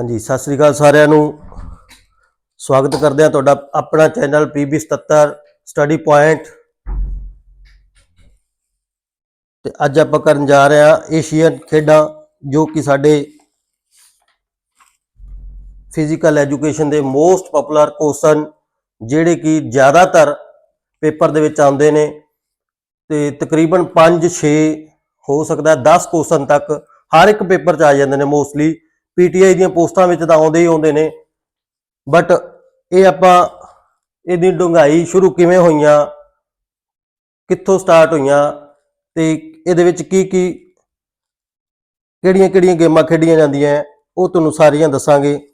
ਹਾਂਜੀ, ਸਤਿ ਸ੍ਰੀ ਅਕਾਲ ਸਾਰਿਆਂ ਨੂੰ। ਸਵਾਗਤ ਕਰਦੇ ਹਾਂ ਤੁਹਾਡਾ ਆਪਣਾ ਚੈਨਲ PB 77 ਸਟੱਡੀ ਪੁਆਇੰਟ। ਤੇ ਅੱਜ ਆਪਾਂ ਕਰਨ ਜਾ ਰਹੇ ਹਾਂ ਏਸ਼ੀਅਨ ਖੇਡਾਂ, ਜੋ ਕਿ ਸਾਡੇ ਫਿਜ਼ੀਕਲ ਐਜੂਕੇਸ਼ਨ ਦੇ ਮੋਸਟ ਪਪੂਲਰ ਕੁਐਸਚਨ ਜਿਹੜੇ ਕਿ ਜ਼ਿਆਦਾਤਰ ਪੇਪਰ ਦੇ ਵਿੱਚ ਆਉਂਦੇ ਨੇ। ਤੇ ਤਕਰੀਬਨ 5-6 ਹੋ ਸਕਦਾ 10 ਕੁਐਸਚਨ ਤੱਕ ਹਰ ਇੱਕ ਪੇਪਰ 'ਚ ਆ ਜਾਂਦੇ ਨੇ ਮੋਸਟਲੀ ਪੀਟੀਆਈ ਦੀਆਂ ਪੋਸਟਾਂ ਵਿੱਚ ਤਾਂ ਆਉਂਦੇ ਹੀ ਆਉਂਦੇ ਨੇ। ਬਟ ਇਹ ਆਪਾਂ ਇਹਦੀ ਡੂੰਘਾਈ ਸ਼ੁਰੂ ਕਿਵੇਂ ਹੋਈਆਂ? ਕਿੱਥੋਂ ਸਟਾਰਟ ਹੋਈਆਂ? ਤੇ ਇਹਦੇ ਵਿੱਚ ਕੀ ਕੀ ਕਿਹੜੀਆਂ ਕਿਹੜੀਆਂ ਗੇਮਾਂ ਖੇਡੀਆਂ ਜਾਂਦੀਆਂ ਹੈ, ਉਹ ਤੁਹਾਨੂੰ ਸਾਰੀਆਂ ਦੱਸਾਂਗੇ।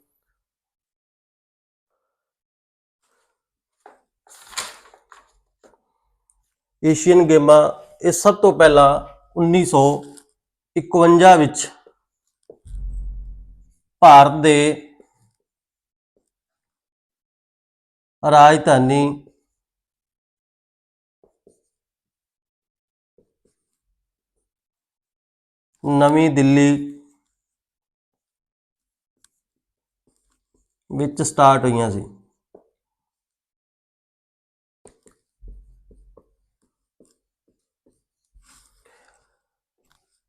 ਏਸ਼ੀਅਨ ਗੇਮਾਂ ਇਹ ਸਭ ਤੋਂ ਪਹਿਲਾਂ 1951 ਵਿੱਚ ਭਾਰਤ ਦੇ ਰਾਜਧਾਨੀ ਨਵੀਂ ਦਿੱਲੀ ਵਿੱਚ ਸਟਾਰਟ ਹੋਈਆਂ ਸੀ।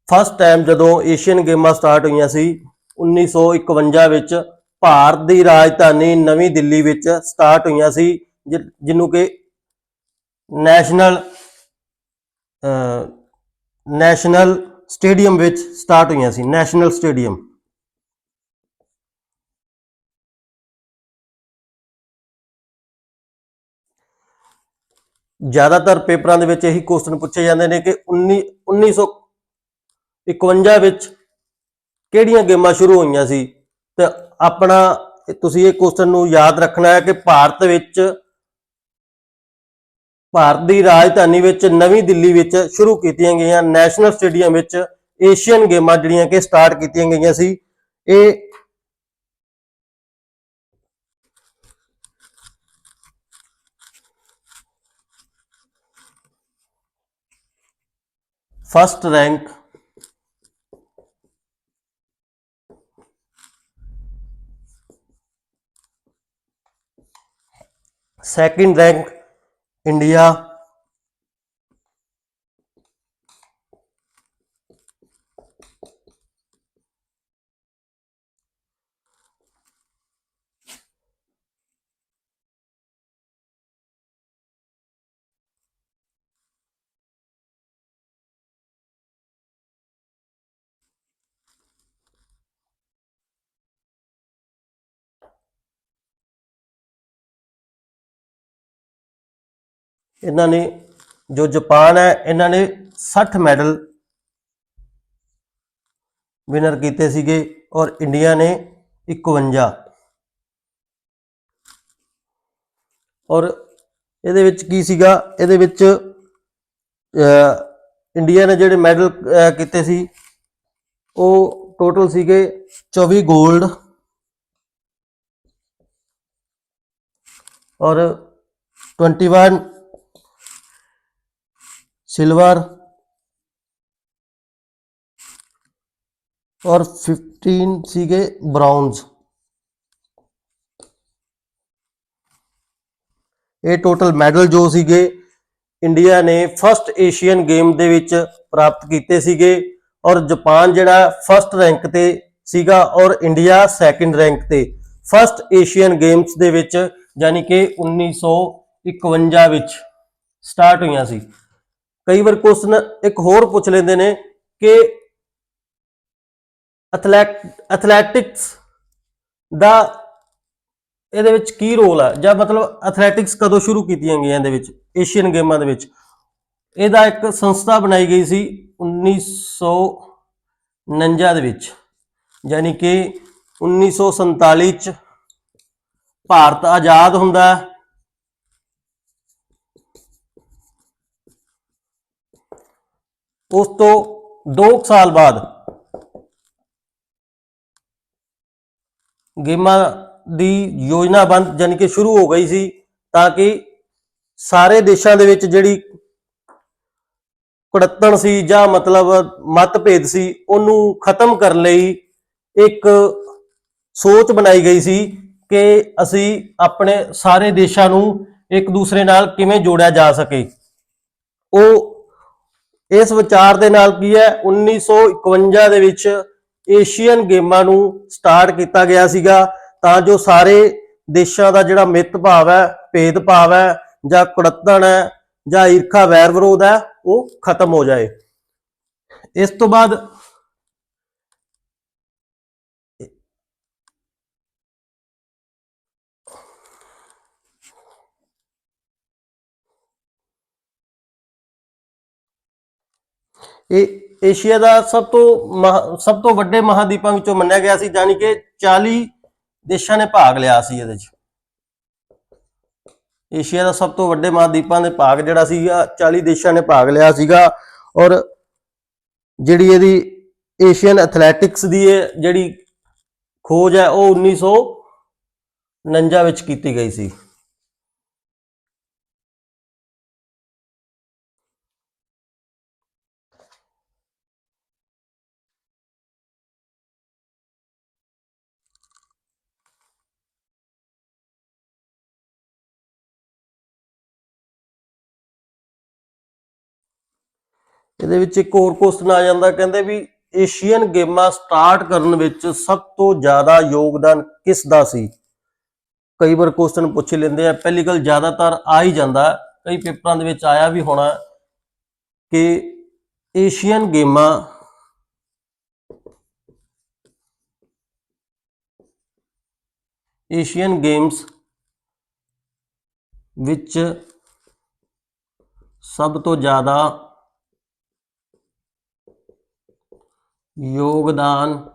ਫਸਟ ਟਾਈਮ ਜਦੋਂ ਏਸ਼ੀਅਨ ਗੇਮਾਂ ਸਟਾਰਟ ਹੋਈਆਂ ਸੀ 1951 ਵਿੱਚ ਭਾਰਤ ਦੀ ਰਾਜਧਾਨੀ ਨਵੀਂ ਦਿੱਲੀ ਵਿੱਚ ਸਟਾਰਟ ਹੋਈਆਂ ਸੀ, ਜਿ- ਜਿਹਨੂੰ ਕਿ ਨੈਸ਼ਨਲ ਨੈਸ਼ਨਲ ਸਟੇਡੀਅਮ ਵਿੱਚ ਸਟਾਰਟ ਹੋਈਆਂ ਸੀ, ਨੈਸ਼ਨਲ ਸਟੇਡੀਅਮ। ਜ਼ਿਆਦਾਤਰ ਪੇਪਰਾਂ ਦੇ ਵਿੱਚ ਇਹੀ ਕੁਐਸਚਨ ਪੁੱਛੇ ਜਾਂਦੇ ਨੇ ਕਿ 19 1951 ਵਿੱਚ ਕਿਹੜੀਆਂ ਗੇਮਾਂ ਸ਼ੁਰੂ ਹੋਈਆਂ ਸੀ? ਤੇ ਆਪਣਾ ਤੁਸੀਂ ਇਹ ਕੁਐਸਚਨ ਨੂੰ ਯਾਦ ਰੱਖਣਾ ਹੈ ਕਿ ਭਾਰਤ ਵਿੱਚ ਭਾਰਤ ਦੀ ਰਾਜਧਾਨੀ ਵਿੱਚ ਨਵੀਂ ਦਿੱਲੀ ਵਿੱਚ ਸ਼ੁਰੂ ਕੀਤੀਆਂ ਗਈਆਂ ਨੈਸ਼ਨਲ ਸਟੇਡੀਅਮ ਵਿੱਚ ਏਸ਼ੀਅਨ ਗੇਮਾਂ ਜਿਹੜੀਆਂ ਕਿ ਸਟਾਰਟ ਕੀਤੀਆਂ ਗਈਆਂ ਸੀ। ਇਹ first rank second rank india ਇਹਨਾਂ ਨੇ, ਜੋ ਜਾਪਾਨ ਹੈ, ਇਹਨਾਂ ਨੇ 60 ਮੈਡਲ ਵਿਨਰ ਕੀਤੇ ਸੀਗੇ ਔਰ ਇੰਡੀਆ ਨੇ 51 ਔਰ ਇਹਦੇ ਵਿੱਚ ਕੀ ਸੀਗਾ? ਇਹਦੇ ਵਿੱਚ ਇੰਡੀਆ ਨੇ ਜਿਹੜੇ ਮੈਡਲ ਕੀਤੇ ਸੀ, ਉਹ ਟੋਟਲ ਸੀਗੇ 24 골ਡ ਔਰ 21 सिल्वर और 15 ਸੀਗੇ ਬ੍ਰਾਊਨਜ਼ ਇਹ ਟੋਟਲ ਮੈਡਲ ਜੋ ਸੀਗੇ ਇੰਡੀਆ ਨੇ ਫਸਟ ਏਸ਼ੀਅਨ ਗੇਮ ਦੇ ਵਿੱਚ ਪ੍ਰਾਪਤ ਕੀਤੇ ਸੀਗੇ ਔਰ ਜਾਪਾਨ ਜਿਹੜਾ ਫਸਟ ਰੈਂਕ ਤੇ ਸੀਗਾ ਔਰ ਇੰਡੀਆ ਸੈਕੰਡ ਰੈਂਕ ਤੇ ਫਸਟ ਏਸ਼ੀਅਨ ਗੇਮਸ ਦੇ ਵਿੱਚ ਯਾਨੀ ਕਿ 1951 ਵਿੱਚ ਸਟਾਰਟ ਹੋਈਆਂ ਸੀ ਕਈ ਵਾਰ ਕੁਐਸਚਨ ਇੱਕ ਹੋਰ ਪੁੱਛ ਲੈਂਦੇ ਨੇ ਕਿ ਐਥਲੈਟ ਐਥਲੈਟਿਕਸ ਦਾ ਇਹਦੇ ਵਿੱਚ ਕੀ ਰੋਲ ਹੈ ਜਾਂ ਮਤਲਬ ਐਥਲੈਟਿਕਸ ਕਦੋਂ ਸ਼ੁਰੂ ਕੀਤੀਆਂ ਗਈਆਂ ਇਹਦੇ ਵਿੱਚ ਏਸ਼ੀਅਨ ਗੇਮਾਂ ਦੇ ਵਿੱਚ? ਇਹਦਾ ਇੱਕ ਸੰਸਥਾ ਬਣਾਈ ਗਈ ਸੀ 1949 ਦੇ ਵਿੱਚ, ਯਾਨੀ ਕਿ 1947 ਚ ਭਾਰਤ ਆਜ਼ਾਦ ਹੁੰਦਾ ਉਸ ਤੋਂ 2 ਸਾਲ ਬਾਅਦ ਗੇਮਾਂ ਦੀ ਯੋਜਨਾ ਬੰਦ ਕਿ ਸ਼ੁਰੂ ਹੋ ਗਈ ਸੀ ਤਾਂ ਕਿ ਸਾਰੇ ਦੇਸ਼ਾਂ ਦੇ ਵਿੱਚ ਜਿਹੜੀ ਕੁੜੱਤਣ ਸੀ ਜਾਂ ਮਤਲਬ ਮਤਭੇਦ ਸੀ, ਉਹਨੂੰ ਖਤਮ ਕਰਨ ਲਈ ਇੱਕ ਸੋਚ ਬਣਾਈ ਗਈ ਸੀ ਕਿ ਅਸੀਂ ਆਪਣੇ ਸਾਰੇ ਦੇਸ਼ਾਂ ਨੂੰ ਇੱਕ ਦੂਸਰੇ ਨਾਲ ਕਿਵੇਂ ਜੋੜਿਆ ਜਾ ਸਕੇ। ਉਹ ਇਸ ਵਿਚਾਰ ਦੇ ਨਾਲ ਕੀ ਹੈ? 1951 ਦੇ ਵਿੱਚ ਏਸ਼ੀਅਨ ਗੇਮਾਂ ਨੂੰ ਸਟਾਰਟ ਕੀਤਾ ਗਿਆ ਸੀਗਾ। ਤਾਂ ਜੋ ਸਾਰੇ ਦੇਸ਼ਾਂ ਦਾ ਜਿਹੜਾ ਮਿੱਤ ਭਾਵ ਹੈ, ਭੇਦ ਭਾਵ ਹੈ, ਜਾਂ ਕੁੜੱਤਣ ਹੈ, ਜਾਂ ਈਰਖਾ ਵੈਰ ਵਿਰੋਧ ਹੈ, ਉਹ ਖਤਮ ਹੋ ਜਾਏ। ਇਸ ਤੋਂ ਬਾਅਦ ਇਹ ਏਸ਼ੀਆ ਦਾ ਸਭ ਤੋਂ ਮਹਾ- ਸਭ ਤੋਂ ਵੱਡੇ ਮਹਾਦੀਪਾਂ ਵਿੱਚੋਂ ਮੰਨਿਆ ਗਿਆ ਸੀ ਯਾਨੀ ਕਿ 40 ਦੇਸ਼ਾਂ ਨੇ ਭਾਗ ਲਿਆ ਸੀ ਇਹਦੇ 'ਚ। ਏਸ਼ੀਆ ਦਾ ਸਭ ਤੋਂ ਵੱਡੇ ਮਹਾਦੀਪਾਂ ਦੇ ਭਾਗ ਜਿਹੜਾ ਸੀਗਾ 40 ਦੇਸ਼ਾਂ ਨੇ ਭਾਗ ਲਿਆ ਸੀਗਾ ਔਰ ਜਿਹੜੀ ਇਹਦੀ ਏਸ਼ੀਅਨ ਐਥਲੈਟਿਕਸ ਦੀ ਇਹ ਜਿਹੜੀ ਖੋਜ ਹੈ, ਉਹ 1949 ਵਿੱਚ ਕੀਤੀ ਗਈ ਸੀ। ਇਹਦੇ ਵਿੱਚ ਇੱਕ ਹੋਰ ਕੁਐਸਚਨ ਆ ਜਾਂਦਾ, ਕਹਿੰਦੇ ਵੀ ਏਸ਼ੀਅਨ ਗੇਮਾਂ ਸਟਾਰਟ ਕਰਨ ਵਿੱਚ ਸਭ ਤੋਂ ਜ਼ਿਆਦਾ ਯੋਗਦਾਨ ਕਿਸ ਦਾ ਸੀ? ਕਈ ਵਾਰ ਕੁਐਸਚਨ ਪੁੱਛ ਲੈਂਦੇ ਆ, ਪਹਿਲੀ ਗੱਲ ਜ਼ਿਆਦਾਤਰ ਆ ਹੀ ਜਾਂਦਾ। ਕਈ ਪੇਪਰਾਂ ਦੇ ਵਿੱਚ ਆਇਆ ਵੀ ਹੋਣਾ ਕਿ ਏਸ਼ੀਅਨ ਗੇਮਾਂ ਏਸ਼ੀਅਨ ਗੇਮਸ ਵਿੱਚ ਸਭ ਤੋਂ ਜ਼ਿਆਦਾ ਯੋਗਦਾਨ।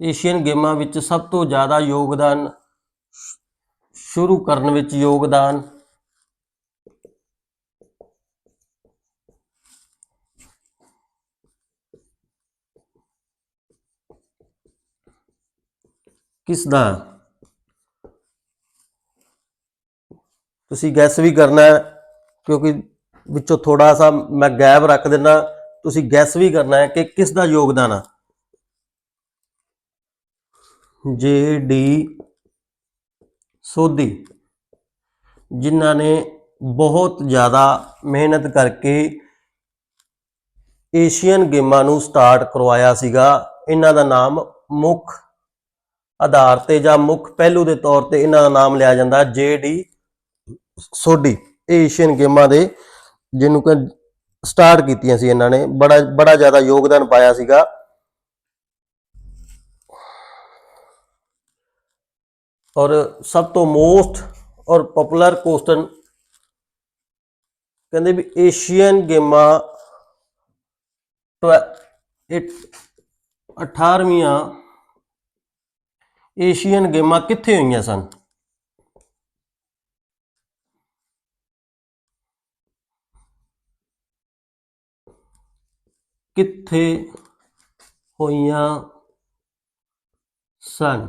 ਏਸ਼ੀਅਨ ਗੇਮਾਂ ਵਿੱਚ ਸਭ ਤੋਂ ਜ਼ਿਆਦਾ ਯੋਗਦਾਨ ਸ਼ੁਰੂ ਕਰਨ ਵਿੱਚ ਯੋਗਦਾਨ। ਕਿਸ ਦਾ ਤੁਸੀਂ ਗੈਸ ਵੀ ਕਰਨਾ ਕਿਉਂਕਿ ਵਿੱਚੋਂ ਥੋੜਾ ਸਾ ਮੈਂ ਗੈਪ ਰੱਖ ਦਿੰਦਾ। ਤੁਸੀਂ ਗੈਸ ਵੀ ਕਰਨਾ ਹੈ ਕਿ ਕਿਸ ਦਾ ਯੋਗਦਾਨ ਆ? ਜੇ ਡੀ ਸੋਧੀ ਜਿਨ੍ਹਾਂ ਨੇ ਬਹੁਤ ਜ਼ਿਆਦਾ ਮਿਹਨਤ ਕਰਕੇ ਏਸ਼ੀਅਨ ਗੇਮਾਂ ਨੂੰ ਸਟਾਰਟ ਕਰਵਾਇਆ ਸੀਗਾ, ਇਹਨਾਂ ਦਾ ਨਾਮ ਮੁੱਖ ਆਧਾਰ ਤੇ ਜਾਂ ਮੁੱਖ ਪਹਿਲੂ ਦੇ ਤੌਰ ਤੇ ਇਹਨਾਂ ਦਾ ਨਾਮ ਲਿਆ ਜਾਂਦਾ ਜੇ ਡੀ ਸੋਢੀ। ਇਹ ਏਸ਼ੀਅਨ ਗੇਮਾਂ ਦੇ, ਜਿਹਨੂੰ ਕਿ ਸਟਾਰਟ ਕੀਤੀਆਂ ਸੀ ਇਹਨਾਂ ਨੇ। ਬੜਾ ਬੜਾ ਜ਼ਿਆਦਾ ਯੋਗਦਾਨ ਪਾਇਆ ਸੀਗਾ। ਔਰ ਸਭ ਤੋਂ ਮੋਸਟ ਔਰ ਪਪੂਲਰ ਕੁਐਸਚਨ ਕਹਿੰਦੇ ਵੀ ਏਸ਼ੀਅਨ ਗੇਮਾਂ 18ਵੀਆਂ ਏਸ਼ੀਅਨ ਗੇਮਾਂ ਕਿੱਥੇ ਹੋਈਆਂ ਸਨ? ਕਿੱਥੇ ਹੋਈਆਂ ਸਨ?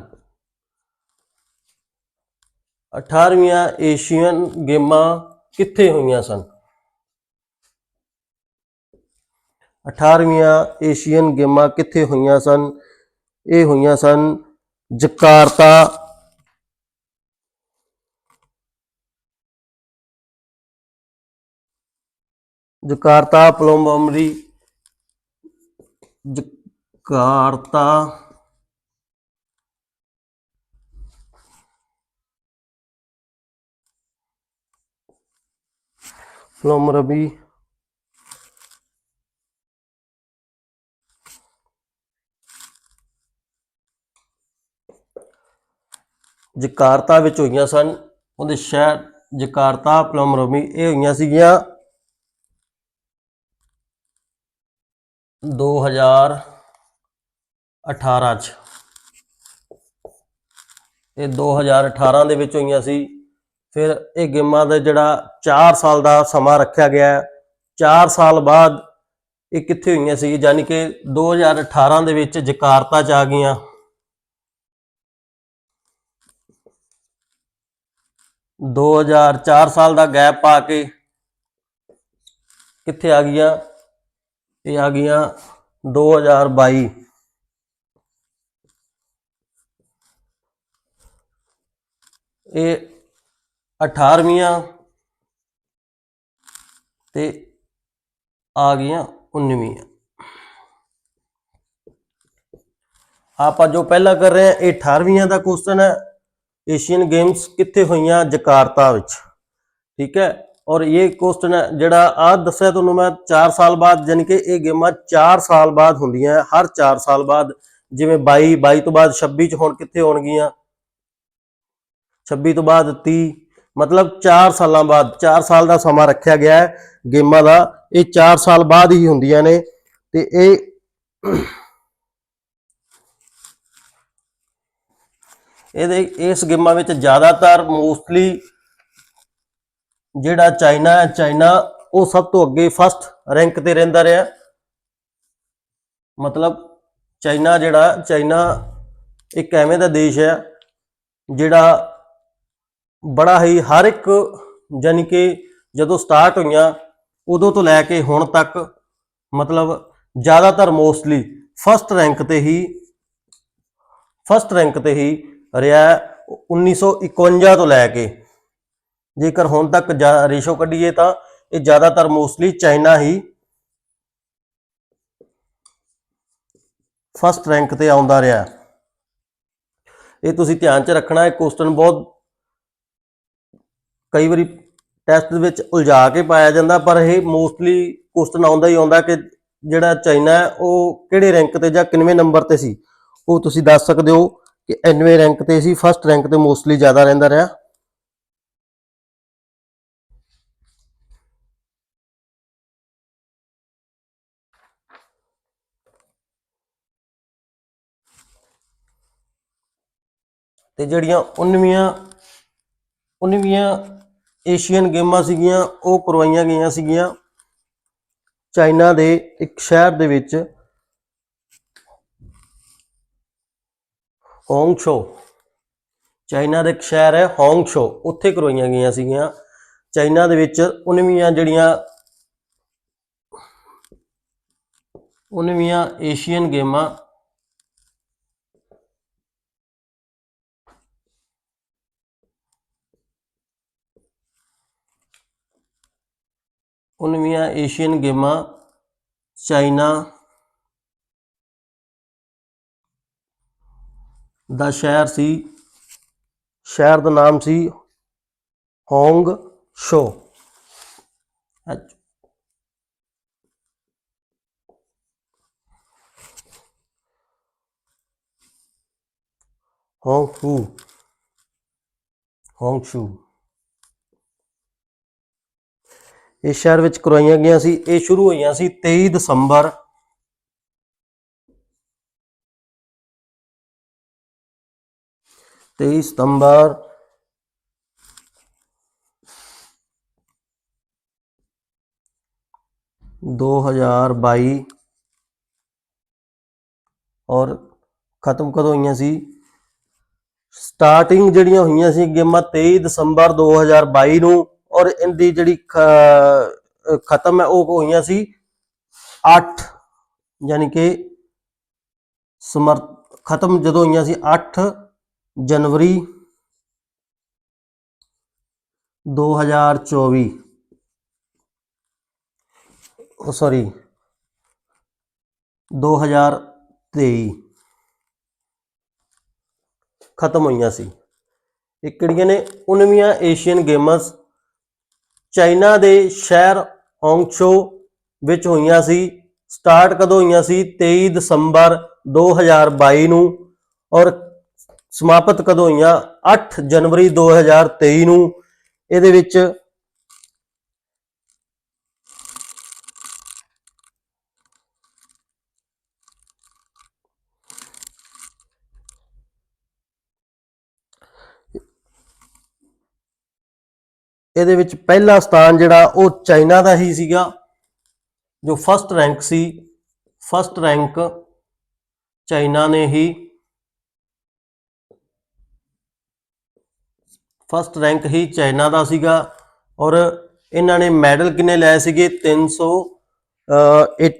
18ਵੀਆਂ ਏਸ਼ੀਅਨ ਗੇਮਾਂ ਕਿੱਥੇ ਹੋਈਆਂ ਸਨ? 18ਵੀਆਂ ਏਸ਼ੀਅਨ ਗੇਮਾਂ ਕਿੱਥੇ ਹੋਈਆਂ ਸਨ? ਇਹ ਹੋਈਆਂ ਸਨ ਜਕਾਰਤਾ ਜਕਾਰਤਾ ਪਲੋਮਰੀ ਜਕਾਰਤਾ। ਪਲੋਮਰਬੀ ਜਕਾਰਤਾ ਵਿੱਚ ਹੋਈਆਂ ਸਨ। ਉਹਦੇ ਸ਼ਹਿਰ ਜਕਾਰਤਾ ਪਲੋਮਰਬੀ ਇਹ ਹੋਈਆਂ ਸੀਗੀਆਂ। 2018 ਚ। ਇਹ 2018 ਦੇ ਵਿੱਚ ਹੋਈਆਂ ਸੀ ਫਿਰ ਇਹ ਗੇਮਾਂ ਦਾ ਜਿਹੜਾ 4 ਸਾਲ ਦਾ ਸਮਾਂ ਰੱਖਿਆ ਗਿਆ ਹੈ। 4 ਸਾਲ ਬਾਅਦ ਇਹ ਕਿੱਥੇ ਹੋਈਆਂ ਸੀ, ਯਾਨੀ ਕਿ 2018 ਦੇ ਵਿੱਚ ਜਕਾਰਤਾ ਚ ਆ ਗਈਆਂ। ਦੋ ਹਜ਼ਾਰ ਚਾਰ ਸਾਲ ਦਾ ਗੈਪ ਪਾ ਕੇ ਕਿੱਥੇ ਆ ਗਈਆਂ? ਇਹ ਆ ਗਈਆਂ 2022 ਇਹ 18ਵੀਆਂ ਤੇ ਆ ਗਈਆਂ 19ਵੀਆਂ ਆਪਾਂ ਜੋ ਪਹਿਲਾਂ ਕਰ ਰਹੇ ਹਾਂ, ਇਹ 18ਵੀਆਂ ਦਾ ਕੁਐਸਚਨ ਹੈ। ਏਸ਼ੀਅਨ ਗੇਮਸ ਕਿੱਥੇ ਹੋਈਆਂ? ਜਕਾਰਤਾ ਵਿੱਚ। ਠੀਕ ਹੈ? ਔਰ ਇਹ ਕੁਐਸਚਨ ਜਿਹੜਾ ਆ ਦੱਸਿਆ ਤੁਹਾਨੂੰ ਮੈਂ 4 ਸਾਲ ਬਾਅਦ ਯਾਨੀ ਕਿ ਇਹ ਗੇਮਾਂ 4 ਸਾਲ ਬਾਅਦ ਹੁੰਦੀਆਂ ਹੈ, ਹਰ 4 ਸਾਲ ਬਾਅਦ ਜਿਵੇਂ 22 22 ਤੋਂ ਬਾਅਦ 26 ਚ ਹੁਣ ਕਿੱਥੇ ਹੋਣਗੀਆਂ 26 ਤੋਂ ਬਾਅਦ 30 ਮਤਲਬ 4 ਸਾਲਾਂ ਬਾਅਦ 4 ਸਾਲ ਦਾ ਸਮਾਂ ਰੱਖਿਆ ਗਿਆ ਹੈ ਗੇਮਾਂ ਦਾ ਇਹ 4 ਸਾਲ ਬਾਅਦ ਹੀ ਹੁੰਦੀਆਂ ਨੇ ਤੇ ਇਹ ਇਹਦੇ ਇਸ ਗੇਮਾਂ ਵਿੱਚ ਜ਼ਿਆਦਾਤਰ ਮੋਸਟਲੀ ਜਿਹੜਾ ਚਾਈਨਾ ਹੈ, ਚਾਈਨਾ ਉਹ ਸਭ ਤੋਂ ਅੱਗੇ ਫਸਟ ਰੈਂਕ ਤੇ ਰਹਿੰਦਾ ਰਿਹਾ। ਮਤਲਬ ਚਾਈਨਾ ਜਿਹੜਾ, ਚਾਈਨਾ ਇੱਕ ਐਵੇਂ ਦਾ ਦੇਸ਼ ਹੈ, ਜਿਹੜਾ ਬੜਾ ਹੀ ਹਰ ਇੱਕ ਯਾਨੀ ਕਿ ਜਦੋਂ ਸਟਾਰਟ ਹੋਈਆਂ, ਉਦੋਂ ਤੋਂ ਲੈ ਕੇ ਹੁਣ ਤੱਕ, ਮਤਲਬ ਜ਼ਿਆਦਾਤਰ ਮੋਸਟਲੀ ਫਸਟ ਰੈਂਕ ਤੇ ਹੀ ਫਸਟ ਰੈਂਕ ਤੇ ਹੀ ਰਿਹਾ ਹੈ 1951 ਤੋਂ ਲੈ ਕੇ। ਜੇਕਰ ਹੁਣ ਤੱਕ ਰੇਸ਼ੋ ਕੱਢੀਏ ਤਾਂ ਇਹ ਜ਼ਿਆਦਾਤਰ ਮੋਸਟਲੀ ਚਾਈਨਾ ਹੀ ਫਸਟ ਰੈਂਕ ਤੇ ਆਉਂਦਾ ਰਿਹਾ। ਇਹ ਤੁਸੀਂ ਧਿਆਨ 'ਚ ਰੱਖਣਾ ਹੈ ਕੁਐਸਚਨ ਬਹੁਤ ਕਈ ਵਾਰੀ ਟੈਸਟ ਦੇ ਵਿੱਚ ਉਲਝਾ ਕੇ ਪਾਇਆ ਜਾਂਦਾ, ਪਰ ਇਹ ਮੋਸਟਲੀ ਕੁਐਸਚਨ ਆਉਂਦਾ ਹੀ ਆਉਂਦਾ ਕਿ ਜਿਹੜਾ ਚਾਈਨਾ ਹੈ, ਉਹ ਕਿਹੜੇ ਰੈਂਕ ਤੇ ਜਾਂ ਕਿੰਨਵੇਂ ਨੰਬਰ ਤੇ ਸੀ? ਉਹ ਤੁਸੀਂ ਦੱਸ ਸਕਦੇ ਹੋ ਕਿ 90 ਰੈਂਕ ਤੇ ਸੀ ਫਸਟ ਰੈਂਕ ਤੇ ਮੋਸਟਲੀ ਜ਼ਿਆਦਾ ਰਹਿੰਦਾ ਰਿਹਾ। ਤੇ ਜਿਹੜੀਆਂ 19ਵੀਆਂ 19ਵੀਆਂ ਏਸ਼ੀਅਨ ਗੇਮਾਂ ਸੀਗੀਆਂ, ਉਹ ਕਰਵਾਈਆਂ ਗਈਆਂ ਸੀਗੀਆਂ ਚਾਈਨਾ ਦੇ ਇੱਕ ਸ਼ਹਿਰ ਦੇ ਵਿੱਚ। ਹੋਂਗਸ਼ੋ। ਚਾਈਨਾ ਦਾ ਇੱਕ ਸ਼ਹਿਰ ਹੈ ਹੋਂਗਸ਼ੋ, ਉੱਥੇ ਕਰਵਾਈਆਂ ਗਈਆਂ ਸੀਗੀਆਂ। ਚਾਈਨਾ ਦੇ ਵਿੱਚ 19ਵੀਆਂ ਜਿਹੜੀਆਂ 19ਵੀਆਂ ਏਸ਼ੀਅਨ ਗੇਮਾਂ ਉਨਵੀਆਂ ਏਸ਼ੀਅਨ ਗੇਮਾਂ ਚਾਈਨਾ ਦਾ ਸ਼ਹਿਰ ਸੀ, ਸ਼ਹਿਰ ਦਾ ਨਾਮ ਸੀ ਹੋਂਗ ਸ਼ੋ। ਅੱਛਾ। ਹੋਂਗ ਫੂ। Hong shoe. ਇਸ ਸ਼ਹਿਰ ਵਿੱਚ ਕਰਵਾਈਆਂ ਗਈਆਂ ਸੀ। ਇਹ ਸ਼ੁਰੂ ਹੋਈਆਂ ਸੀ 23 ਦਸੰਬਰ। ਤੇਈ ਸਤੰਬਰ ਦੋ ਹਜ਼ਾਰ ਬਾਈ। ਔਰ ਖਤਮ ਕਦੋਂ ਹੋਈਆਂ ਸੀ? ਸਟਾਰਟਿੰਗ ਜਿਹੜੀਆਂ ਹੋਈਆਂ ਸੀ ਗੇਮਾਂ 23 ਦਸੰਬਰ 2022 ਨੂੰ ਔਰ ਇਹਦੀ ਜਿਹੜੀ ਖ- ਖਤਮ ਹੈ, ਉਹ ਹੋਈਆਂ ਸੀ 8 ਯਾਨੀ ਕਿ ਸਮਰ, ਖਤਮ ਜਦੋਂ ਹੋਈਆਂ ਸੀ 8 ਜਨਵਰੀ 2024 ਉਹ ਸੌਰੀ 2023 ਖਤਮ ਹੋਈਆਂ ਸੀ। ਇਹ ਕਿਹੜੀਆਂ ਨੇ? 19ਵੀਆਂ ਏਸ਼ੀਅਨ ਗੇਮਸ ਚਾਈਨਾ ਦੇ ਸ਼ਹਿਰ ਹੋਂਗਸ਼ੋ ਵਿੱਚ ਹੋਈਆਂ ਸੀ। ਸਟਾਰਟ ਕਦੋਂ ਹੋਈਆਂ ਸੀ? 23 ਦਸੰਬਰ 2022 ਨੂੰ ਔਰ ਸਮਾਪਤ ਕਦੋਂ ਹੋਈਆਂ? 8 ਜਨਵਰੀ 2023 ਨੂੰ। ਇਹਦੇ ਵਿੱਚ ਇਹਦੇ ਵਿੱਚ ਪਹਿਲਾ ਸਥਾਨ ਜਿਹੜਾ ਉਹ ਚਾਈਨਾ ਦਾ ਹੀ ਸੀਗਾ, ਜੋ ਫਸਟ ਰੈਂਕ ਸੀ। ਫਸਟ ਰੈਂਕ ਚਾਈਨਾ ਨੇ ਹੀ ਫਸਟ ਰੈਂਕ ਹੀ ਚਾਈਨਾ ਦਾ ਸੀਗਾ ਔਰ ਇਹਨਾਂ ਨੇ ਮੈਡਲ ਕਿੰਨੇ ਲਏ ਸੀਗੇ? 300 ਅ ਇਹ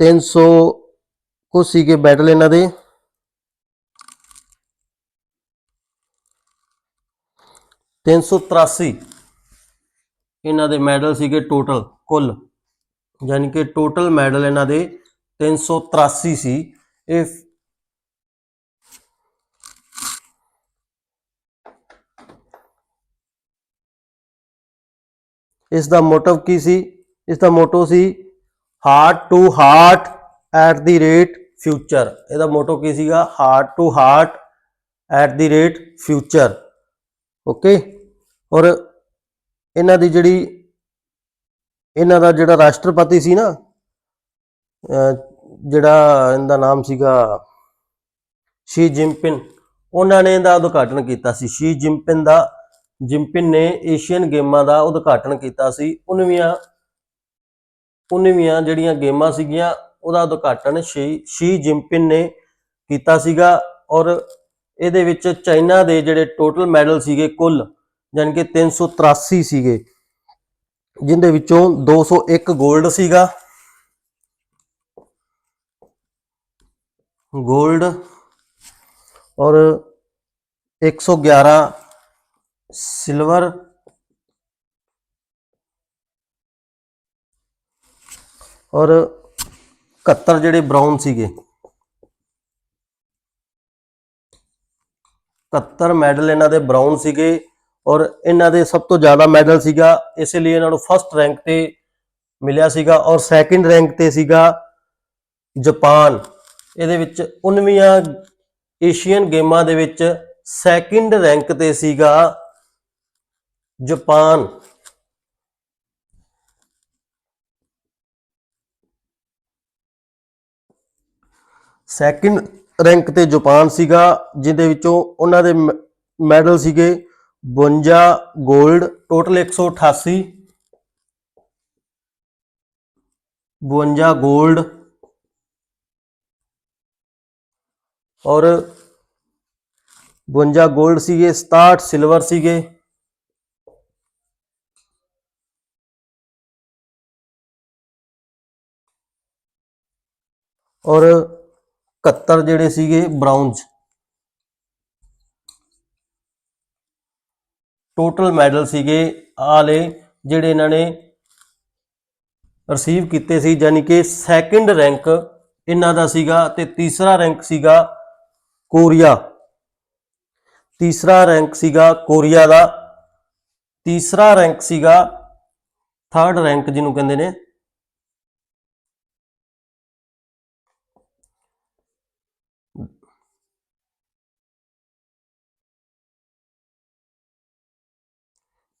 300 ਕੋ ਸੀਗੇ ਮੈਡਲ ਇਹਨਾਂ ਦੇ। 383 ਇਹਨਾਂ ਦੇ ਮੈਡਲ ਸੀਗੇ ਟੋਟਲ ਕੁੱਲ। ਯਾਨੀ ਕਿ ਟੋਟਲ ਮੈਡਲ ਇਹਨਾਂ ਦੇ 383 ਸੀ ਇਹ ਇਸ ਦਾ ਮੋਟਿਵ ਕੀ ਸੀ? ਇਸ ਦਾ motto C heart to heart at the rate future ਇਹਦਾ ਮੋਟੋ ਕੀ ਸੀਗਾ? Heart to heart at the rate future okay ਔਰ ਇਹਨਾਂ ਦੀ ਜਿਹੜੀ, ਇਹਨਾਂ ਦਾ ਜਿਹੜਾ ਰਾਸ਼ਟਰਪਤੀ ਸੀ ਨਾ, ਅਹ ਜਿਹੜਾ ਇਹਦਾ ਨਾਮ ਸੀਗਾ ਸ਼ੀ ਜਿੰਪਿਨ ਉਹਨਾਂ ਨੇ ਇਹਦਾ ਉਦਘਾਟਨ ਕੀਤਾ ਸੀ। ਸ਼ੀ ਜਿੰਪਿਨ ਦਾ ਜਿੰਪਿਨ ਨੇ ਏਸ਼ੀਅਨ ਗੇਮਾਂ ਦਾ ਉਦਘਾਟਨ ਕੀਤਾ ਸੀ। 19ਵੀਆਂ 19ਵੀਆਂ ਜਿਹੜੀਆਂ ਗੇਮਾਂ ਸੀਗੀਆਂ, ਉਹਦਾ ਉਦਘਾਟਨ ਸ਼ੀ ਸ਼ੀ ਜਿੰਪਿਨ ਨੇ ਕੀਤਾ ਸੀਗਾ ਔਰ ਇਹਦੇ ਵਿੱਚ ਚਾਈਨਾ ਦੇ ਜਿਹੜੇ ਟੋਟਲ ਮੈਡਲ ਸੀਗੇ ਕੁੱਲ ਯਾਨੀ ਕਿ 383 ਸੀਗੇ, ਜਿੰਦੇ ਵਿੱਚੋਂ 201 골ਡ ਸੀਗਾ। 골ਡ ਔਰ 111 ਸਿਲਵਰ ਔਰ 71 ਜਿਹੜੇ ਬ੍ਰਾਊਨ ਸੀਗੇ। 71 ਮੈਡਲ ਇਹਨਾਂ ਦੇ ਬ੍ਰਾਊਨ ਸੀਗੇ। ਔਰ ਇਹਨਾਂ ਦੇ ਸਭ ਤੋਂ ਜ਼ਿਆਦਾ ਮੈਡਲ ਸੀਗਾ, ਇਸ ਲਈ ਇਹਨਾਂ ਨੂੰ ਫਸਟ ਰੈਂਕ ਤੇ ਮਿਲਿਆ ਸੀਗਾ ਔਰ ਸੈਕਿੰਡ ਰੈਂਕ ਤੇ ਸੀਗਾ ਜਾਪਾਨ। ਇਹਦੇ ਵਿੱਚ 19ਵੀਆਂ ਏਸ਼ੀਅਨ ਗੇਮਾਂ ਦੇ ਵਿੱਚ ਸੈਕਿੰਡ ਰੈਂਕ ਤੇ ਸੀਗਾ ਜਾਪਾਨ। ਸੈਕਿੰਡ ਰੈਂਕ ਤੇ ਜਾਪਾਨ ਸੀਗਾ, ਜਿਹਦੇ ਵਿੱਚੋਂ ਉਹਨਾਂ ਦੇ ਮ- ਮੈਡਲ ਸੀਗੇ बवंजा गोल्ड, टोटल एक सौ अठासी। बवंजा गोल्ड। और बवंजा गोल्ड सी सताहठ, सिल्वर सी और कत्तर जड़े सी ब्राउन्ज़। ਟੋਟਲ ਮੈਡਲ ਸੀਗੇ ਆਲੇ, ਜਿਹੜੇ ਇਹਨਾਂ ਨੇ ਰਿਸੀਵ ਕੀਤੇ ਸੀ ਯਾਨੀ ਕਿ ਸੈਕਿੰਡ ਰੈਂਕ ਇਹਨਾਂ ਦਾ ਸੀਗਾ ਤੇ ਤੀਸਰਾ ਰੈਂਕ ਸੀਗਾ ਕੋਰੀਆ। ਤੀਸਰਾ ਰੈਂਕ ਸੀਗਾ ਕੋਰੀਆ ਦਾ। ਤੀਸਰਾ ਰੈਂਕ ਸੀਗਾ ਥਰਡ ਰੈਂਕ ਜਿਹਨੂੰ ਕਹਿੰਦੇ ਨੇ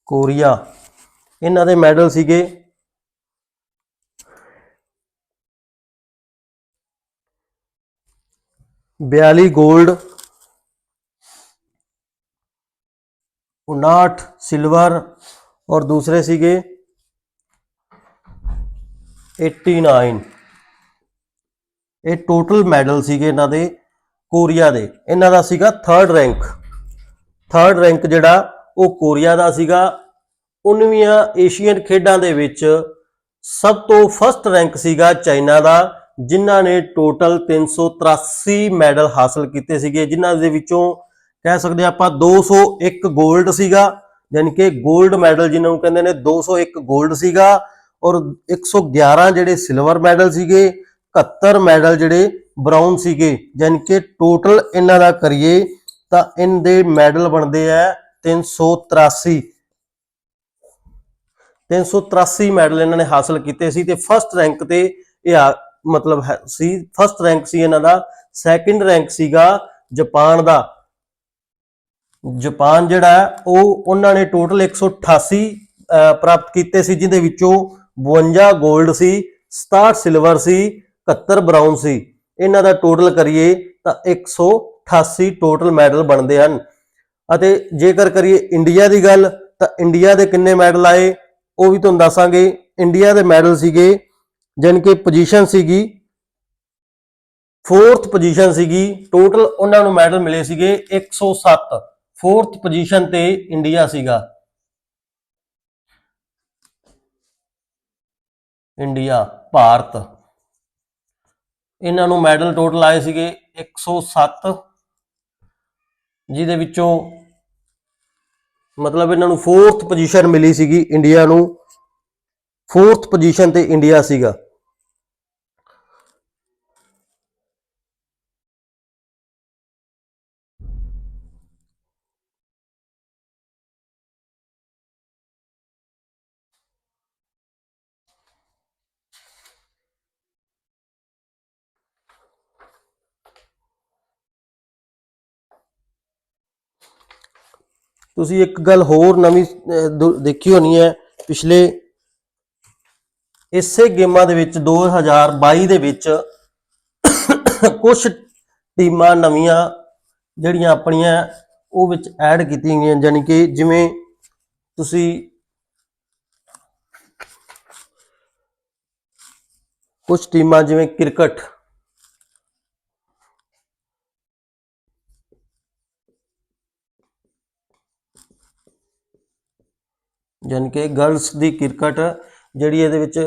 ਕੋਰੀਆ। ਇਹਨਾਂ ਦੇ ਮੈਡਲ ਸੀਗੇ ਬਿਆਲੀ 골ਡ 59 ਸਿਲਵਰ ਔਰ ਦੂਸਰੇ ਸੀਗੇ 89 ਇਹ ਟੋਟਲ ਮੈਡਲ ਸੀਗੇ ਇਹਨਾਂ ਦੇ ਕੋਰੀਆ ਦੇ। ਇਹਨਾਂ ਦਾ ਸੀਗਾ ਥਰਡ ਰੈਂਕ ਥਰਡ ਰੈਂਕ ਜਿਹੜਾ ਉਹ ਕੋਰੀਆ ਦਾ ਸੀਗਾ। 19ਵੀਆਂ ਏਸ਼ੀਅਨ ਖੇਡਾਂ ਦੇ ਵਿੱਚ ਸਭ ਤੋਂ ਫਸਟ ਰੈਂਕ ਸੀਗਾ ਚਾਈਨਾ ਦਾ, ਜਿਨ੍ਹਾਂ ਨੇ ਟੋਟਲ 383 ਮੈਡਲ ਹਾਸਲ ਕੀਤੇ ਸੀਗੇ, ਜਿਨ੍ਹਾਂ ਦੇ ਵਿੱਚੋਂ ਕਹਿ ਸਕਦੇ ਆਪਾਂ 201 골ਡ ਸੀਗਾ ਯਾਨੀ ਕਿ 골ਡ ਮੈਡਲ ਜਿਹਨਾਂ ਨੂੰ ਕਹਿੰਦੇ ਨੇ 201 골ਡ ਸੀਗਾ ਔਰ 111 ਜਿਹੜੇ ਸਿਲਵਰ ਮੈਡਲ ਸੀਗੇ 71 ਮੈਡਲ ਜਿਹੜੇ ਬ੍ਰਾਊਨ ਸੀਗੇ ਯਾਨੀ ਕਿ ਟੋਟਲ ਇਹਨਾਂ ਦਾ ਕਰੀਏ ਤਾਂ ਇਹਦੇ ਮੈਡਲ ਬਣਦੇ ਆ 383 383 ਮੈਡਲ ਇਹਨਾਂ ਨੇ ਹਾਸਲ ਕੀਤੇ ਸੀ ਤੇ ਫਸਟ ਰੈਂਕ ਤੇ ਇਹ ਆ- ਮਤਲਬ ਹੈ ਸੀ ਫਸਟ ਰੈਂਕ ਸੀ ਇਹਨਾਂ ਦਾ ਸੈਕਿੰਡ ਰੈਂਕ ਸੀਗਾ ਜਾਪਾਨ ਦਾ। ਜਾਪਾਨ ਜਿਹੜਾ ਹੈ, ਉਹ ਉਹਨਾਂ ਨੇ ਟੋਟਲ 188 ਅਹ, ਪ੍ਰਾਪਤ ਕੀਤੇ ਸੀ ਜਿਦੇ ਵਿੱਚੋਂ 52 골ਡ ਸੀ 67 ਸਿਲਵਰ ਸੀ 71 ਬ੍ਰਾਊਨ ਸੀ। ਇਹਨਾਂ ਦਾ ਟੋਟਲ ਕਰੀਏ ਤਾਂ 188 ਟੋਟਲ ਮੈਡਲ ਬਣਦੇ ਹਨ। ਅਤੇ ਜੇਕਰ ਕਰੀਏ ਇੰਡੀਆ ਦੀ ਗੱਲ, ਤਾਂ ਇੰਡੀਆ ਦੇ ਕਿੰਨੇ ਮੈਡਲ ਆਏ, ਉਹ ਵੀ ਤੁਹਾਨੂੰ ਦੱਸਾਂਗੇ। ਇੰਡੀਆ ਦੇ ਮੈਡਲ ਸੀਗੇ, ਜਾਣੀ ਕਿ ਪੋਜੀਸ਼ਨ ਸੀਗੀ ਫੋਰਥ ਪੋਜੀਸ਼ਨ ਸੀਗੀ ਟੋਟਲ ਉਹਨਾਂ ਨੂੰ ਮੈਡਲ ਮਿਲੇ ਸੀਗੇ 107 ਫੋਰਥ ਪੋਜੀਸ਼ਨ ਤੇ ਇੰਡੀਆ ਸੀਗਾ। ਇੰਡੀਆ, ਭਾਰਤ। ਇਹਨਾਂ ਨੂੰ ਮੈਡਲ ਟੋਟਲ ਆਏ ਸੀਗੇ 107 ਜਿਹਦੇ ਵਿੱਚੋਂ ਮਤਲਬ ਇਹਨਾਂ ਨੂੰ 4th ਪੋਜੀਸ਼ਨ ਮਿਲੀ ਸੀਗੀ ਇੰਡੀਆ ਨੂੰ। 4th ਪੋਜੀਸ਼ਨ ਤੇ ਇੰਡੀਆ ਸੀਗਾ। ਤੁਸੀਂ ਇੱਕ ਗੱਲ ਹੋਰ ਨਵੀਂ ਦੁ- ਦੇਖੀ ਹੋਣੀ ਹੈ ਪਿਛਲੇ ਇਸੇ ਗੇਮਾਂ ਦੇ ਵਿੱਚ 2022 ਦੇ ਵਿੱਚ ਕੁਝ ਟੀਮਾਂ ਨਵੀਆਂ ਜਿਹੜੀਆਂ ਆਪਣੀਆਂ ਉਹ ਵਿੱਚ ਐਡ ਕੀਤੀਆਂ ਗਈਆਂ, ਜਾਣੀ ਕਿ ਜਿਵੇਂ ਤੁਸੀਂ ਕੁਝ ਟੀਮਾਂ ਜਿਵੇਂ ਕ੍ਰਿਕਟ ਜਾਣੀ ਕਿ ਗਰਲਸ ਦੀ ਕ੍ਰਿਕਟ ਜਿਹੜੀ ਇਹਦੇ ਵਿੱਚ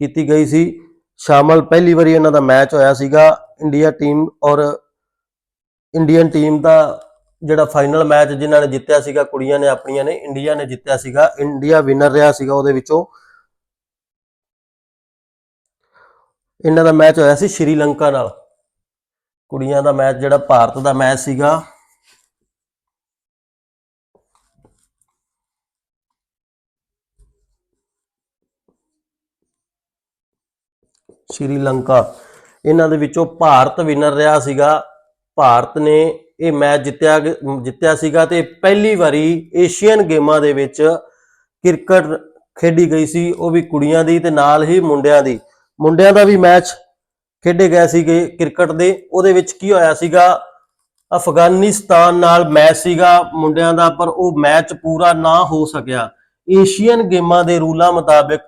ਕੀਤੀ ਗਈ ਸੀ, ਸ਼ਾਮਲ ਪਹਿਲੀ ਵਾਰੀ ਇਹਨਾਂ ਦਾ ਮੈਚ ਹੋਇਆ ਸੀਗਾ, ਇੰਡੀਆ ਟੀਮ ਔਰ ਇੰਡੀਅਨ ਟੀਮ ਦਾ ਜਿਹੜਾ ਫਾਈਨਲ ਮੈਚ ਜਿਨ੍ਹਾਂ ਨੇ ਜਿੱਤਿਆ ਸੀਗਾ, ਕੁੜੀਆਂ ਨੇ ਆਪਣੀਆਂ ਨੇ, ਇੰਡੀਆ ਨੇ ਜਿੱਤਿਆ ਸੀਗਾ, ਇੰਡੀਆ ਵਿਨਰ ਰਿਹਾ ਸੀਗਾ ਉਹਦੇ ਵਿੱਚੋਂ। ਇਹਨਾਂ ਦਾ ਮੈਚ ਹੋਇਆ ਸੀ ਸ਼੍ਰੀਲੰਕਾ ਨਾਲ। ਕੁੜੀਆਂ ਦਾ ਮੈਚ ਜਿਹੜਾ ਭਾਰਤ ਦਾ ਮੈਚ ਸੀਗਾ। ਸ਼੍ਰੀਲੰਕਾ ਇਹਨਾਂ ਦੇ ਵਿੱਚੋਂ ਭਾਰਤ ਵਿਨਰ ਰਿਹਾ ਸੀਗਾ। ਭਾਰਤ ਨੇ ਇਹ ਮੈਚ ਜਿੱਤਿਆ ਗ- ਜਿੱਤਿਆ ਸੀਗਾ ਤੇ ਪਹਿਲੀ ਵਾਰੀ ਏਸ਼ੀਅਨ ਗੇਮਾਂ ਦੇ ਵਿੱਚ ਕ੍ਰਿਕਟ ਖੇਡੀ ਗਈ ਸੀ। ਉਹ ਵੀ ਕੁੜੀਆਂ ਦੀ ਤੇ ਨਾਲ ਹੀ ਮੁੰਡਿਆਂ ਦੀ। ਮੁੰਡਿਆਂ ਦਾ ਵੀ ਮੈਚ ਖੇਡੇ ਗਏ ਸੀਗੇ ਕ੍ਰਿਕਟ ਦੇ। ਉਹਦੇ ਵਿੱਚ ਕੀ ਹੋਇਆ ਸੀਗਾ? ਅਫਗਾਨਿਸਤਾਨ ਨਾਲ ਮੈਚ ਸੀਗਾ ਮੁੰਡਿਆਂ ਦਾ, ਪਰ ਉਹ ਮੈਚ ਪੂਰਾ ਨਾ ਹੋ ਸਕਿਆ। ਏਸ਼ੀਅਨ ਗੇਮਾਂ ਦੇ ਰੂਲਾਂ ਮੁਤਾਬਕ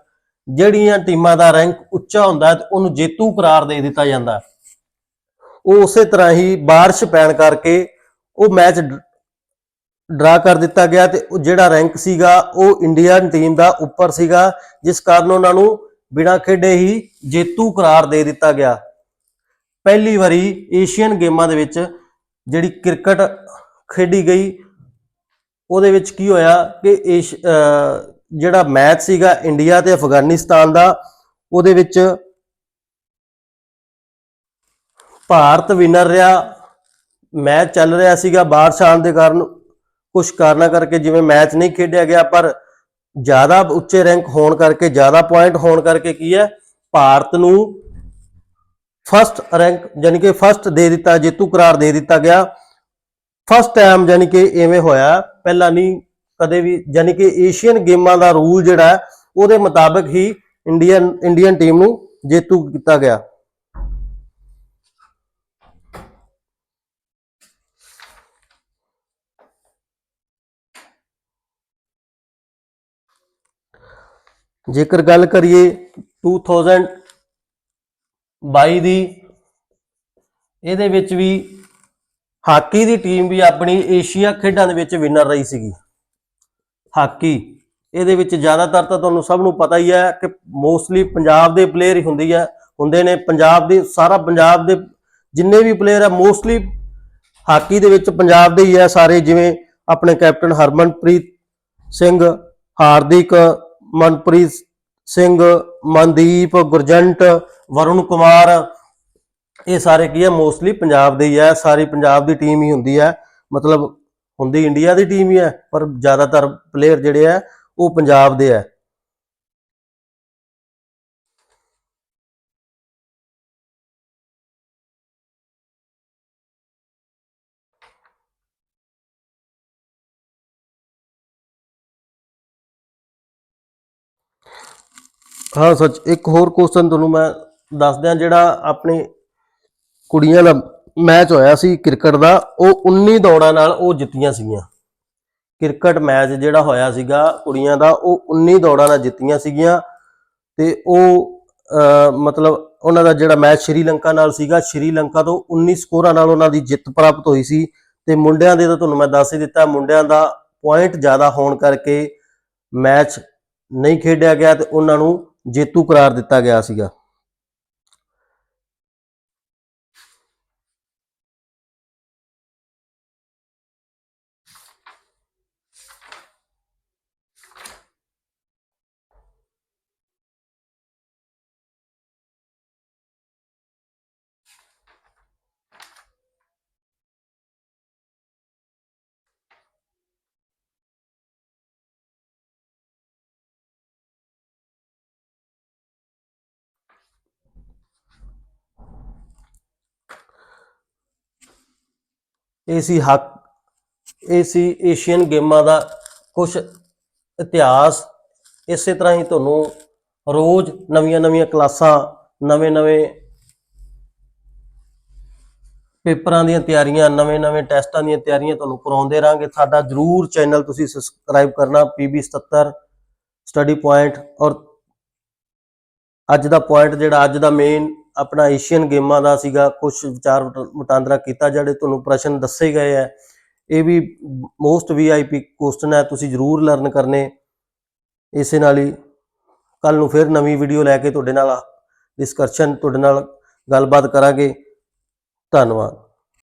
ਜਿਹੜੀਆਂ ਟੀਮਾਂ ਦਾ ਰੈਂਕ ਉੱਚਾ ਹੁੰਦਾ ਹੈ ਤੇ ਉਹਨੂੰ ਜੇਤੂ ਕਰਾਰ ਦੇ ਦਿੱਤਾ ਜਾਂਦਾ ਹੈ। ਉਹ ਉਸੇ ਤਰ੍ਹਾਂ ਹੀ بارش ਪੈਣ ਕਰਕੇ ਉਹ ਮੈਚ ਡਰਾ ਕਰ ਦਿੱਤਾ ਗਿਆ ਤੇ ਉਹ ਜਿਹੜਾ ਰੈਂਕ ਸੀਗਾ ਉਹ ਇੰਡੀਅਨ ਟੀਮ ਦਾ ਉੱਪਰ ਸੀਗਾ ਜਿਸ ਕਾਰਨ ਉਹਨਾਂ ਨੂੰ ਬਿਨਾਂ ਖੇਡੇ ਹੀ ਜੇਤੂ ਕਰਾਰ ਦੇ ਦਿੱਤਾ ਗਿਆ ਪਹਿਲੀ ਵਾਰੀ ਏਸ਼ੀਅਨ ਗੇਮਾਂ ਦੇ ਵਿੱਚ ਜਿਹੜੀ ਕ੍ਰਿਕਟ ਖੇਡੀ ਗਈ ਉਹਦੇ ਵਿੱਚ ਕੀ ਹੋਇਆ ਕਿ ਏਸ਼ ਅਹ ਜਿਹੜਾ ਮੈਚ ਸੀਗਾ ਇੰਡੀਆ ਤੇ ਅਫਗਾਨਿਸਤਾਨ ਦਾ, ਉਹਦੇ ਵਿੱਚ ਭਾਰਤ ਵਿਨਰ ਰਿਹਾ, ਮੈਚ ਚੱਲ ਰਿਹਾ ਸੀਗਾ ਬਾਰਿਸ਼ ਆਉਣ ਦੇ ਕਾਰਨ ਕੁਝ ਕਾਰਨਾਂ ਕਰਕੇ ਜਿਵੇਂ ਮੈਚ ਨਹੀਂ ਖੇਡਿਆ ਗਿਆ, ਪਰ ਜ਼ਿਆਦਾ ਉੱਚੇ ਰੈਂਕ ਹੋਣ ਕਰਕੇ, ਜ਼ਿਆਦਾ ਪੁਆਇੰਟ ਹੋਣ ਕਰਕੇ ਕੀ ਹੈ, ਭਾਰਤ ਨੂੰ ਫਸਟ ਰੈਂਕ ਯਾਨੀ ਕਿ ਫਸਟ ਦੇ ਦਿੱਤਾ, ਜੇਤੂ ਕਰਾਰ ਦੇ ਦਿੱਤਾ ਗਿਆ। ਫਸਟ ਟਾਈਮ ਯਾਨੀ ਕਿ ਐਵੇਂ ਹੋਇਆ, ਪਹਿਲਾਂ ਨਹੀਂ ਕਦੇ ਵੀ ਯਾਨੀ ਕਿ ਏਸ਼ੀਅਨ ਗੇਮਾਂ ਦਾ ਰੂਲ ਜਿਹੜਾ ਹੈ, ਉਹਦੇ ਮੁਤਾਬਕ ਹੀ ਇੰਡੀਅਨ ਇੰਡੀਅਨ ਟੀਮ ਨੂੰ ਜੇਤੂ ਕੀਤਾ ਗਿਆ। ਜੇਕਰ ਗੱਲ ਕਰੀਏ 2022 ਦੀ ਇਹਦੇ ਵਿੱਚ ਵੀ ਹਾਕੀ ਦੀ ਟੀਮ ਵੀ ਆਪਣੀ ਏਸ਼ੀਆ ਖੇਡਾਂ ਦੇ ਵਿੱਚ ਵਿਨਰ ਰਹੀ ਸੀਗੀ। ਹਾਕੀ। ਇਹਦੇ ਵਿੱਚ ਜ਼ਿਆਦਾਤਰ ਤਾਂ ਤੁਹਾਨੂੰ ਸਭ ਨੂੰ ਪਤਾ ਹੀ ਹੈ ਕਿ ਮੋਸਟਲੀ ਪੰਜਾਬ ਦੇ ਪਲੇਅਰ ਹੀ ਹੁੰਦੀ ਹੈ, ਹੁੰਦੇ ਨੇ ਪੰਜਾਬ ਦੇ, ਸਾਰਾ ਪੰਜਾਬ ਦੇ ਜਿੰਨੇ ਵੀ ਪਲੇਅਰ ਹੈ ਮੋਸਟਲੀ ਹਾਕੀ ਦੇ ਵਿੱਚ ਪੰਜਾਬ ਦੇ ਹੀ ਹੈ ਸਾਰੇ, ਜਿਵੇਂ ਆਪਣੇ ਕੈਪਟਨ ਹਰਮਨਪ੍ਰੀਤ ਸਿੰਘ, ਹਾਰਦਿਕ, ਮਨਪ੍ਰੀਤ ਸਿੰਘ, ਮਨਦੀਪ, ਗੁਰਜੰਟ, ਵਰੁਣ ਕੁਮਾਰ, ਇਹ ਸਾਰੇ ਕੀ ਹੈ ਮੋਸਟਲੀ ਪੰਜਾਬ ਦੇ ਹੀ ਹੈ, ਸਾਰੀ ਪੰਜਾਬ ਦੀ ਟੀਮ ਹੀ ਹੁੰਦੀ ਹੈ। ਮਤਲਬ ਹੁੰਦੀ ਇੰਡੀਆ ਦੀ ਟੀਮ ਹੀ ਹੈ, ਪਰ ਜ਼ਿਆਦਾਤਰ ਪਲੇਅਰ ਜਿਹੜੇ ਆ ਉਹ ਪੰਜਾਬ ਦੇ ਹੈ। ਹਾਂ ਸੱਚ, ਇੱਕ ਹੋਰ ਕੁਐਸਚਨ ਤੁਹਾਨੂੰ ਮੈਂ ਦੱਸ ਦਿਆਂ ਜਿਹੜਾ ਆਪਣੇ ਕੁੜੀਆਂ ਦਾ ਮੈਚ ਹੋਇਆ ਸੀ ਕ੍ਰਿਕਟ ਦਾ, ਉਹ 19 ਦੌੜਾਂ ਨਾਲ ਉਹ ਜਿੱਤੀਆਂ ਸੀਗੀਆਂ। ਕ੍ਰਿਕਟ ਮੈਚ ਜਿਹੜਾ ਹੋਇਆ ਸੀਗਾ ਕੁੜੀਆਂ ਦਾ, ਉਹ 19 ਦੌੜਾਂ ਨਾਲ ਜਿੱਤੀਆਂ ਸੀਗੀਆਂ ਤੇ ਉਹ ਮਤਲਬ ਉਹਨਾਂ ਦਾ ਜਿਹੜਾ ਮੈਚ ਸ਼੍ਰੀਲੰਕਾ ਨਾਲ ਸੀਗਾ, ਸ਼੍ਰੀਲੰਕਾ ਤੋਂ 19 ਸਕੋਰਾਂ ਨਾਲ ਉਹਨਾਂ ਦੀ ਜਿੱਤ ਪ੍ਰਾਪਤ ਹੋਈ ਸੀ ਤੇ ਮੁੰਡਿਆਂ ਦੇ ਤਾਂ ਤੁਹਾਨੂੰ ਮੈਂ ਦੱਸ ਹੀ ਦਿੱਤਾ, ਮੁੰਡਿਆਂ ਦਾ ਪੁਆਇੰਟ ਜ਼ਿਆਦਾ ਹੋਣ ਕਰਕੇ ਮੈਚ ਨਹੀਂ ਖੇਡਿਆ ਗਿਆ ਤੇ ਉਹਨਾਂ ਨੂੰ ਜੇਤੂ ਕਰਾਰ ਦਿੱਤਾ ਗਿਆ ਸੀਗਾ। ਇਹ ਸੀ ਹੱਕ, ਇਹ ਸੀ ਏਸ਼ੀਅਨ ਗੇਮਾਂ ਦਾ ਕੁਝ ਇਤਿਹਾਸ। ਇਸੇ ਤਰ੍ਹਾਂ ਹੀ ਤੁਹਾਨੂੰ ਰੋਜ਼ ਨਵੀਆਂ-ਨਵੀਆਂ ਕਲਾਸਾਂ ਨਵੇਂ-ਨਵੇਂ ਪੇਪਰਾਂ ਦੀਆਂ ਤਿਆਰੀਆਂ ਨਵੇਂ-ਨਵੇਂ ਟੈਸਟਾਂ ਦੀਆਂ ਤਿਆਰੀਆਂ ਤੁਹਾਨੂੰ ਕਰਾਉਂਦੇ ਰਾਂਗੇ ਸਾਡਾ ਜਰੂਰ ਚੈਨਲ ਤੁਸੀਂ ਸਬਸਕ੍ਰਾਈਬ ਕਰਨਾ ਪੀਬੀ 77 ਸਟੱਡੀ ਪੁਆਇੰਟ ਔਰ ਅੱਜ ਦਾ ਪੁਆਇੰਟ ਜਿਹੜਾ, ਅੱਜ ਦਾ ਮੇਨ ਆਪਣਾ ਏਸ਼ੀਅਨ ਗੇਮਾਂ ਦਾ ਸੀਗਾ ਕੁਝ ਵਿਚਾਰ ਵਟ- ਵਟਾਂਦਰਾ ਕੀਤਾ ਜਿਹੜੇ ਤੁਹਾਨੂੰ ਪ੍ਰਸ਼ਨ ਦੱਸੇ ਗਏ ਆ। ਇਹ ਵੀ ਮੋਸਟ ਵੀਆਈਪੀ ਕੁਐਸਚਨ ਹੈ, ਤੁਸੀਂ ਜਰੂਰ ਲਰਨ ਕਰਨੇ। ਇਸੇ ਨਾਲ ਹੀ ਕੱਲ ਨੂੰ ਫਿਰ ਨਵੀਂ ਵੀਡੀਓ ਲੈ ਕੇ ਤੁਹਾਡੇ ਨਾਲ ਡਿਸਕਸ਼ਨ ਤੁਹਾਡੇ ਨਾਲ ਗੱਲਬਾਤ ਕਰਾਂਗੇ। ਧੰਨਵਾਦ।